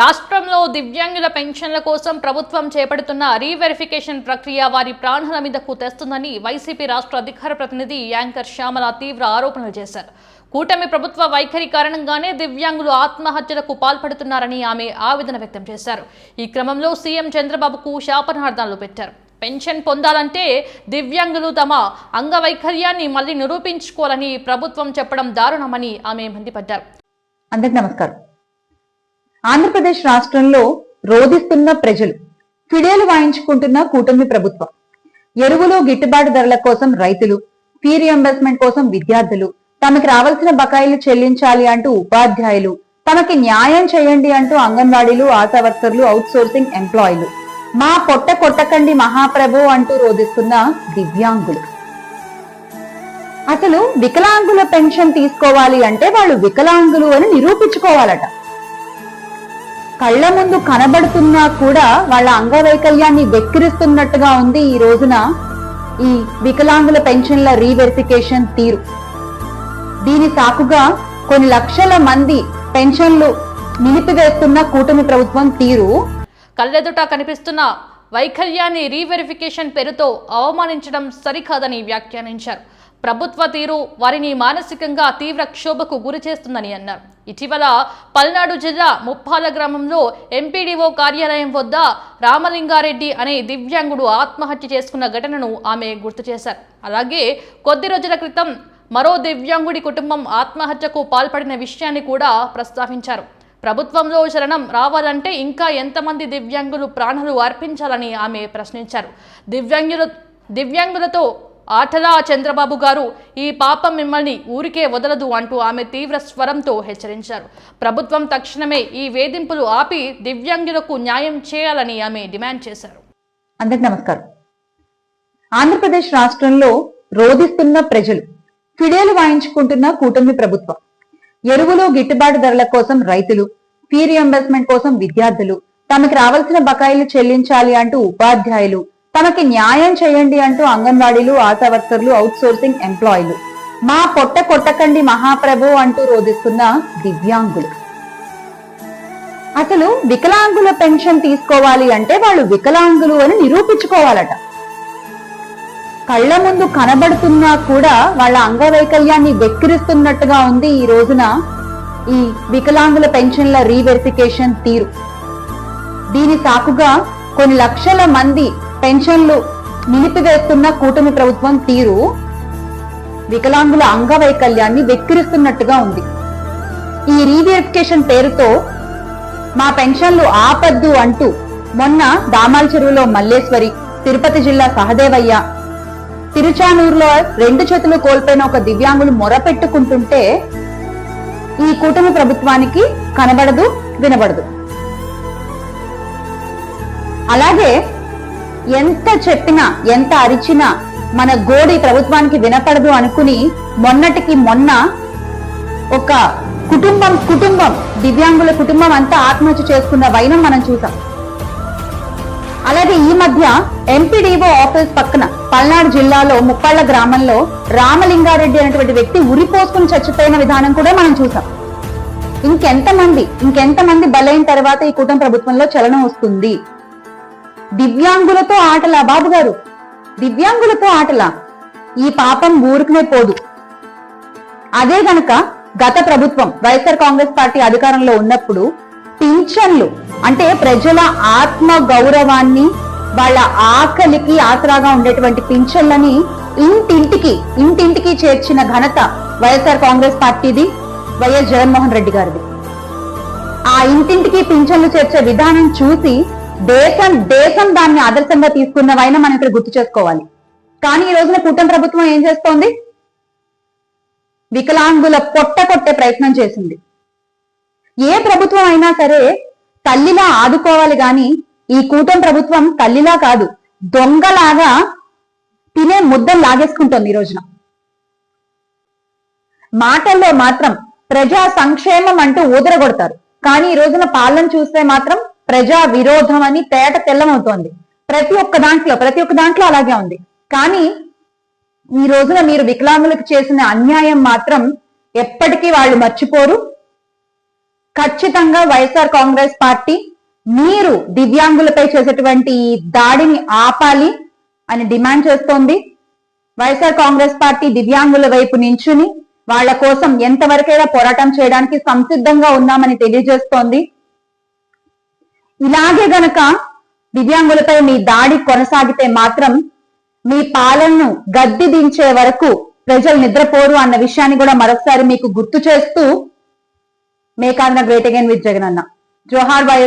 రాష్ట్రంలో దివ్యాంగుల పెన్షన్ల కోసం ప్రభుత్వం చేపడుతున్న రీవెరిఫికేషన్ ప్రక్రియ వారి ప్రాణాల మీదకు తెస్తుందని వైసీపీ రాష్ట్ర అధికార ప్రతినిధి యాంకర్ శ్యామల తీవ్ర ఆరోపణలు చేశారు. కూటమి ప్రభుత్వ వైఖరి కారణంగానే దివ్యాంగులు ఆత్మహత్యలకు పాల్పడుతున్నారని ఆమె ఆవేదన వ్యక్తం చేశారు. ఈ క్రమంలో సీఎం చంద్రబాబుకు శాపనార్థాలు పెట్టారు. పెన్షన్ పొందాలంటే దివ్యాంగులు తమ అంగవైకల్యాన్ని మళ్ళీ నిరూపించుకోవాలని ప్రభుత్వం చెప్పడం దారుణమని ఆమె మండిపడ్డారు. అందరికి నమస్కారం. ఆంధ్రప్రదేశ్ రాష్ట్రంలో రోధిస్తున్న ప్రజలు ఫిడేలు వాయించుకుంటున్న కూటమి ప్రభుత్వం ఎరువులు గిట్టుబాటు ధరల కోసం రైతులు ఫీ రియంబర్స్మెంట్ కోసం విద్యార్థులు తమకి రావాల్సిన బకాయిలు చెల్లించాలి అంటూ ఉపాధ్యాయులు తమకి న్యాయం చేయండి అంటూ అంగన్వాడీలు ఆశా వర్కర్లు అవుట్ సోర్సింగ్ ఎంప్లాయీలు. మా పొట్ట కొట్టకండి మహాప్రభు అంటూ రోధిస్తున్న దివ్యాంగులు. అసలు వికలాంగుల పెన్షన్ తీసుకోవాలి అంటే వాళ్ళు వికలాంగులు అని నిరూపించుకోవాలట. కళ్ళ ముందు కనబడుతున్నా కూడా వాళ్ళ అంగవైకల్యాన్ని వెక్కిరిస్తున్నట్టుగా ఉంది ఈ రోజున ఈ వికలాంగుల పెన్షన్ల రీవెరిఫికేషన్ తీరు. దీని సాకుగా కొన్ని లక్షల మంది పెన్షన్లు నిలిపివేస్తున్న కూటమి ప్రభుత్వం తీరు కళ్ళెదుట కనిపిస్తున్న వైకల్యాన్ని రీవెరిఫికేషన్ పేరుతో అవమానించడం సరికాదని వ్యాఖ్యానించారు. ప్రభుత్వ తీరు వారిని మానసికంగా తీవ్ర క్షోభకు గురి చేస్తుందని అన్నారు. ఇటీవల పల్నాడు జిల్లా ముప్పాల గ్రామంలో ఎంపీడీఓ కార్యాలయం వద్ద రామలింగారెడ్డి అనే దివ్యాంగుడు ఆత్మహత్య చేసుకున్న ఘటనను ఆమె గుర్తు చేశారు. అలాగే కొద్ది రోజుల క్రితం మరో దివ్యాంగుడి కుటుంబం ఆత్మహత్యకు పాల్పడిన విషయాన్ని కూడా ప్రస్తావించారు. ప్రభుత్వంలో శరణం రావాలంటే ఇంకా ఎంతమంది దివ్యాంగులు ప్రాణాలు అర్పించాలని ఆమె ప్రశ్నించారు. దివ్యాంగుల దివ్యాంగులతో ఆటలా చంద్రబాబు గారు ఈ పాపం మిమ్మల్ని ఊరికే వదలదు అంటూ ఆమె తీవ్ర స్వరంతో హెచ్చరించారు. ప్రభుత్వం తక్షణమే ఈ వేధింపులు ఆపి దివ్యాంగులకు న్యాయం చేయాలని ఆమె డిమాండ్ చేశారు. అందరికి నమస్కారం. ఆంధ్రప్రదేశ్ రాష్ట్రంలో రోధిస్తున్న ప్రజలు ఫిడేలు వాయించుకుంటున్న కూటమి ప్రభుత్వం ఎరువులు గిట్టుబాటు ధరల కోసం రైతులు ఫీ రియంబర్స్మెంట్ కోసం విద్యార్థులు తమకి రావాల్సిన బకాయిలు చెల్లించాలి అంటూ ఉపాధ్యాయులు తమకి న్యాయం చేయండి అంటూ అంగన్వాడీలు ఆశా వర్కర్లు అవుట్ సోర్సింగ్ ఎంప్లాయీలు మా పొట్ట కొట్టకండి మహాప్రభు అంటూ రోధిస్తున్న దివ్యాంగులు. అసలు వికలాంగుల పెన్షన్ తీసుకోవాలి అంటే వాళ్ళు వికలాంగులు అని నిరూపించుకోవాలట. కళ్ళ ముందు కనబడుతున్నా కూడా వాళ్ళ అంగవైకల్యాన్ని వెక్కిరిస్తున్నట్టుగా ఉంది ఈ రోజున ఈ వికలాంగుల పెన్షన్ల రీవెరిఫికేషన్ తీరు. దీని సాకుగా కొన్ని లక్షల మంది పెన్షన్లు నిలిపివేస్తున్న కూటమి ప్రభుత్వం తీరు వికలాంగుల అంగవైకల్యాన్ని వెక్కిరిస్తున్నట్టుగా ఉంది. ఈ రీవెరిఫికేషన్ పేరుతో మా పెన్షన్లు ఆపద్దు అంటూ మొన్న దామాల చెరువులో మల్లేశ్వరి తిరుపతి జిల్లా సహదేవయ్య తిరుచానూరులో రెండు చేతులు కోల్పోయిన ఒక దివ్యాంగులు మొరపెట్టుకుంటుంటే ఈ కూటమి ప్రభుత్వానికి కనబడదు వినబడదు. అలాగే ఎంత చెప్పినా ఎంత అరిచినా మన గోడి ప్రభుత్వానికి వినపడదు అనుకుని మొన్నటికి మొన్న ఒక కుటుంబం కుటుంబం దివ్యాంగుల కుటుంబం అంతా ఆత్మహత్య చేసుకున్న వైనం మనం చూసాం. అలాగే ఈ మధ్య ఎంపీడీఓ ఆఫీస్ పక్కన పల్నాడు జిల్లాలో ముప్పాళ్ళ గ్రామంలో రామలింగారెడ్డి అనేటువంటి వ్యక్తి ఉరిపోసుకుని చచ్చిపోయిన విధానం కూడా మనం చూసాం. ఇంకెంతమంది ఇంకెంతమంది బలైన తర్వాత ఈ కూటమి ప్రభుత్వంలో చలనం వస్తుంది? దివ్యాంగులతో ఆటలా బాబు గారు? దివ్యాంగులతో ఆటలా? ఈ పాపం ఊరుకునే పోదు. అదే గనక గత ప్రభుత్వం వైఎస్ఆర్ కాంగ్రెస్ పార్టీ అధికారంలో ఉన్నప్పుడు పింఛన్లు అంటే ప్రజల ఆత్మ గౌరవాన్ని వాళ్ళ ఆకలికి ఆసరాగా ఉండేటువంటి పింఛన్లని ఇంటింటికి ఇంటింటికి చేర్చిన ఘనత వైఎస్ఆర్ కాంగ్రెస్ పార్టీది వైఎస్ జగన్మోహన్ రెడ్డి గారిది. ఆ ఇంటింటికి పింఛన్లు చేర్చే విధానం చూసి దేశం దేశం దాన్ని ఆదర్శంగా తీసుకున్నవైనా మనం ఇక్కడ గుర్తు చేసుకోవాలి. కానీ ఈ రోజున కూటమి ప్రభుత్వం ఏం చేస్తోంది? వికలాంగుల పొట్ట కొట్టే ప్రయత్నం చేసింది. ఏ ప్రభుత్వం అయినా సరే తల్లిలా ఆదుకోవాలి గాని ఈ కూటమి ప్రభుత్వం తల్లిలా కాదు దొంగలాగా తినే ముద్దం లాగేసుకుంటోంది ఈ రోజున. మాటల్లో మాత్రం ప్రజా సంక్షేమం అంటూ ఊదరగొడతారు. కానీ ఈ రోజున పాలన చూస్తే మాత్రం ప్రజా విరోధం అని తేట తెల్లమవుతోంది. ప్రతి ఒక్క దాంట్లో ప్రతి ఒక్క దాంట్లో అలాగే ఉంది. కానీ ఈ రోజున మీరు వికలాంగులకు చేసిన అన్యాయం మాత్రం ఎప్పటికీ వాళ్ళు మర్చిపోరు. ఖచ్చితంగా వైఎస్ఆర్ కాంగ్రెస్ పార్టీ మీరు దివ్యాంగులపై చేసేటువంటి ఈ దాడిని ఆపాలి అని డిమాండ్ చేస్తోంది. వైఎస్ఆర్ కాంగ్రెస్ పార్టీ దివ్యాంగుల వైపు నించుని వాళ్ళ కోసం ఎంతవరకైనా పోరాటం చేయడానికి సంసిద్ధంగా ఉన్నామని తెలియజేస్తోంది. ఇలాగే గనక దివ్యాంగులపై మీ దాడి కొనసాగితే మాత్రం మీ పాలనను గద్దె దించే వరకు ప్రజలు నిద్రపోరు అన్న విషయాన్ని కూడా మరొకసారి మీకు గుర్తు చేస్తూ మేకాంధ్ర great again with Jagananna Johar bye